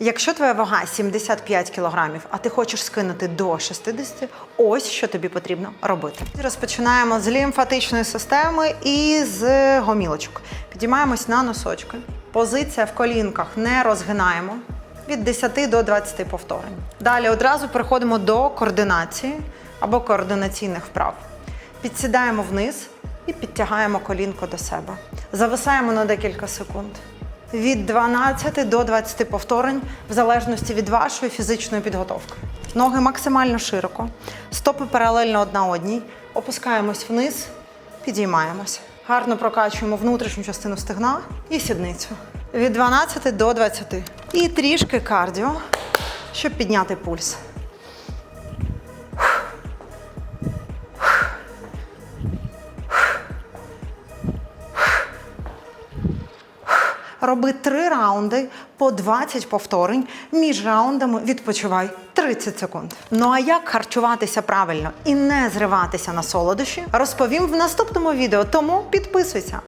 Якщо твоя вага 75 кілограмів, а ти хочеш скинути до 60, ось що тобі потрібно робити. Розпочинаємо з лімфатичної системи і з гомілочок. Підіймаємось на носочки. Позиція в колінках не розгинаємо від 10 до 20 повторень. Далі одразу переходимо до координації або координаційних вправ. Підсідаємо вниз і підтягаємо колінко до себе. Зависаємо на декілька секунд. Від 12 до 20 повторень, в залежності від вашої фізичної підготовки. Ноги максимально широко, стопи паралельно одна одній. Опускаємось вниз, підіймаємось. Гарно прокачуємо внутрішню частину стегна і сідницю. Від 12 до 20. І трішки кардіо, щоб підняти пульс. Роби три раунди по 20 повторень. Між раундами відпочивай 30 секунд. Ну а як харчуватися правильно і не зриватися на солодощі, розповім в наступному відео. Тому підписуйся.